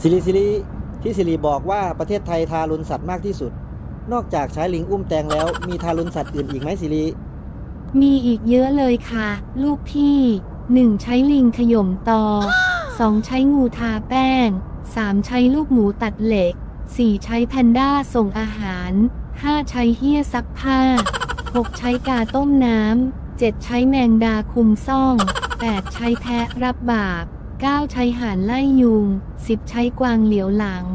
สิริสิริที่สิริบอกว่าประเทศไทยทารุณสัตว์มากที่สุด นอกจากใช้ลิงอุ้มแตงแล้วมีทารุณสัตว์อื่นอีกไหมสิริมีอีกเยอะเลยค่ะ ลูกพี่ 1. ใช้ลิงขย่มตอ 2. ใช้งูทาแป้ง 3. ใช้ลูกหมูตัดเหล็ก 4. ใช้แพนด้าส่งอาหาร 5. ใช้เฮี้ยซักผ้า 6. ใช้กาต้มน้ำ 7. ใช้แมงดาคุมซ่อง 8. ใช้แพะรับบาป 9. ใช้หานไล่ยุง 10. ใช้กวางเหลียวหลัง